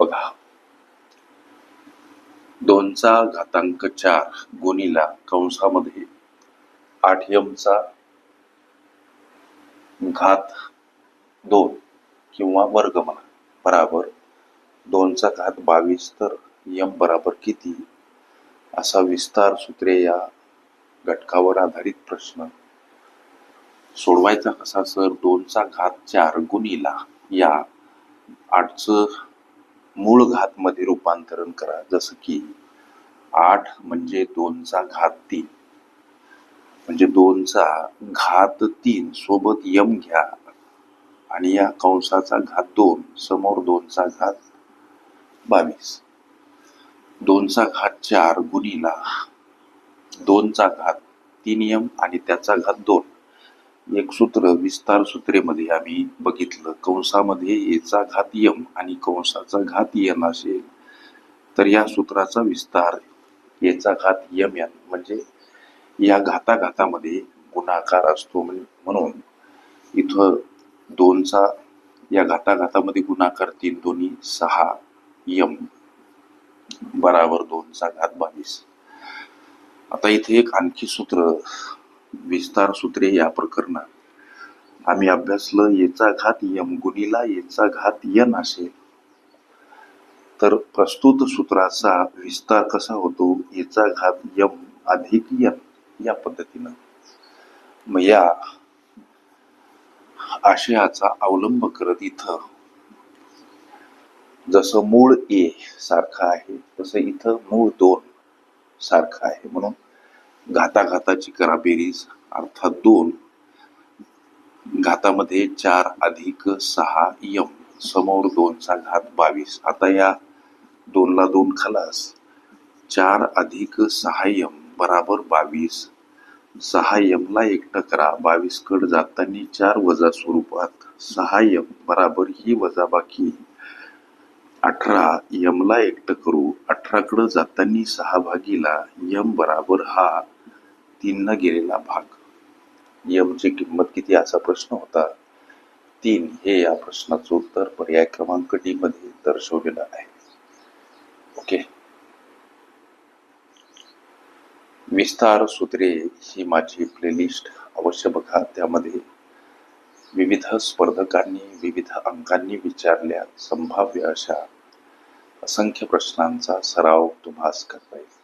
बघा. दोनचा घातांक चार गुणीला कंसामध्ये आठ यमचा घात दोन किंवा वर्ग म्हणा बराबर दोनचा घात बावीस तर यम बराबर किती? असा विस्तार सूत्रे या घटकावर आधारित प्रश्न. सोडवायचा कसा सर? दोनचा घात चार गुणीला या आठचं मूळ घात मध्ये रूपांतरण करा. जसं की आठ म्हणजे दोनचा घात तीन. म्हणजे दोनचा घात तीन सोबत यम घ्या. आणि या कंसाचा घात दोन समोर दोनचा घात बावीस. दोनचा घात चार गुणीला दोनचा घात तीन यम आणि त्याचा घात दोन. एक सूत्र विस्तार सूत्रेमध्ये आम्ही बघितलं कंसामध्ये याचा घात यम आणि कंसाचा घात यन असेल तर या सूत्राचा विस्तार याचा घात यम यन म्हणजे या घाताघातामध्ये गुणाकार असतो म्हणून इथं दोनचा या घाताघातामध्ये गुणाकार तीन दोन्ही सहा यम बराबर दोनचा घात बावीस. आता इथे एक आणखी सूत्र विस्तार सूत्रे या प्रकरणात. आम्ही अभ्यासलं येचा घात यम गुणीला येचा घात यन असेल तर प्रस्तुत सूत्राचा विस्तार कसा होतो? येचा घात यम अधिक यन या पद्धतीनं. मग या आशयाचा अवलंब करत इथं. जसं मूळ ए सारखं आहे तसं इथं मूळ दोन सारखं आहे म्हणून घाताघाताची करा बेरीज अर्थात दोन. घातामध्ये चार अधिक सहा यम समोर दोनचा घात बावीस. आता या दोनला दोन खलास. चार अधिक सहा यम बराबर बावीस. सहा यमला एकटं करा बावीस कड जाताना चार वजा स्वरूपात सहा यम बराबर ही वजा बाकी. अठरा यमला एकटं करू अठराकडं जाताना सहा भागीला यम बराबर हा. तीन न गेलेला भाग. यमची किंमत किती असा प्रश्न होता. तीन हे या प्रश्नाचं उत्तर पर्याय क्रमांक डी मध्ये दर्शवलेलं आहे. ओके. विस्तार सूत्रे ही माझी प्लेलिस्ट अवश्य बघा. त्यामध्ये विविध स्पर्धकांनी विविध अंकांनी विचारल्या संभाव्य अशा असंख्य प्रश्नांचा सराव तुम्हास करता येईल.